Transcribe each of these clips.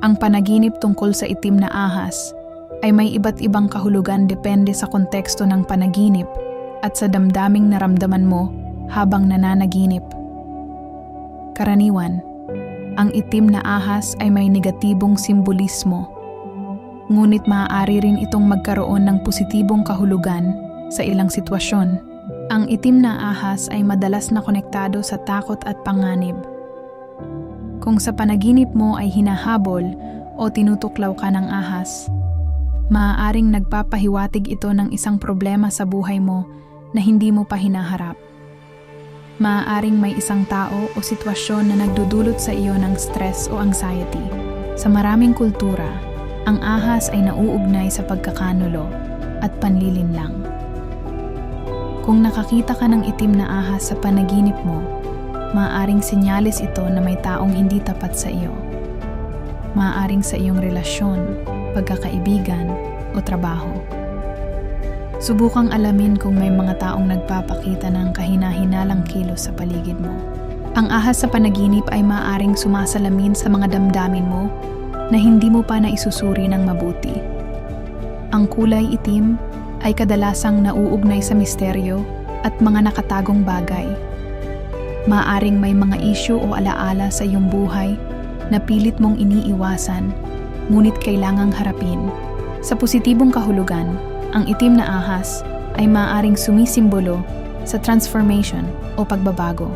Ang panaginip tungkol sa itim na ahas ay may iba't ibang kahulugan depende sa konteksto ng panaginip at sa damdaming naramdaman mo habang nananaginip. Karaniwan, ang itim na ahas ay may negatibong simbolismo. Ngunit maaari rin itong magkaroon ng positibong kahulugan sa ilang sitwasyon. Ang itim na ahas ay madalas na konektado sa takot at panganib. Kung sa panaginip mo ay hinahabol o tinutuklaw ka ng ahas, maaaring nagpapahiwatig ito ng isang problema sa buhay mo na hindi mo pa hinaharap. Maaaring may isang tao o sitwasyon na nagdudulot sa iyo ng stress o anxiety. Sa maraming kultura, ang ahas ay nauugnay sa pagkakanulo at panlilinlang. Kung nakakita ka ng itim na ahas sa panaginip mo, maaaring sinyalis ito na may taong hindi tapat sa iyo. Maaaring sa iyong relasyon, pagkakaibigan o trabaho. Subukang alamin kung may mga taong nagpapakita ng kahina-hinalang kilos sa paligid mo. Ang ahas sa panaginip ay maaaring sumasalamin sa mga damdamin mo na hindi mo pa naisusuri ng mabuti. Ang kulay itim ay kadalasang nauugnay sa misteryo at mga nakatagong bagay. Maaring may mga isyu o alaala sa iyong buhay na pilit mong iniiwasan, ngunit kailangang harapin. Sa positibong kahulugan, ang itim na ahas ay maaaring sumisimbolo sa transformation o pagbabago.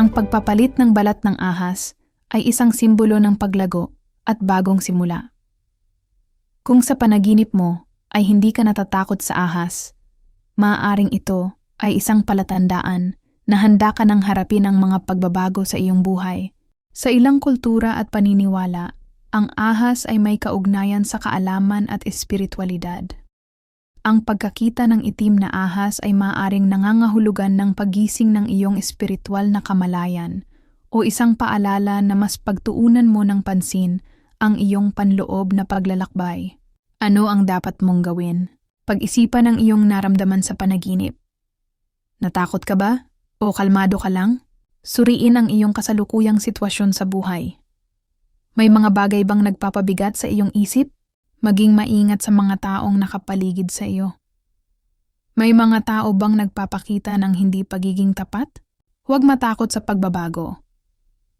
Ang pagpapalit ng balat ng ahas ay isang simbolo ng paglago at bagong simula. Kung sa panaginip mo ay hindi ka natatakot sa ahas, maaaring ito ay isang palatandaan na handa ka ng harapin ang mga pagbabago sa iyong buhay. Sa ilang kultura at paniniwala, ang ahas ay may kaugnayan sa kaalaman at espiritualidad. Ang pagkakita ng itim na ahas ay maaring nangangahulugan ng pagising ng iyong espiritual na kamalayan o isang paalala na mas pagtuunan mo ng pansin ang iyong panloob na paglalakbay. Ano ang dapat mong gawin? Pag-isipan ang iyong naramdaman sa panaginip. Natakot ka ba? O kalmado ka lang? Suriin ang iyong kasalukuyang sitwasyon sa buhay. May mga bagay bang nagpapabigat sa iyong isip? Maging maingat sa mga taong nakapaligid sa iyo. May mga tao bang nagpapakita ng hindi pagiging tapat? Huwag matakot sa pagbabago.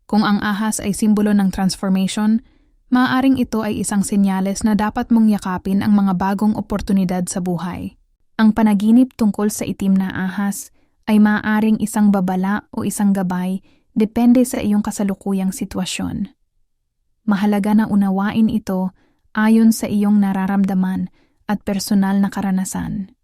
Kung ang ahas ay simbolo ng transformation, maaaring ito ay isang senyales na dapat mong yakapin ang mga bagong oportunidad sa buhay. Ang panaginip tungkol sa itim na ahas ay maaaring isang babala o isang gabay depende sa iyong kasalukuyang sitwasyon. Mahalaga na unawain ito ayon sa iyong nararamdaman at personal na karanasan.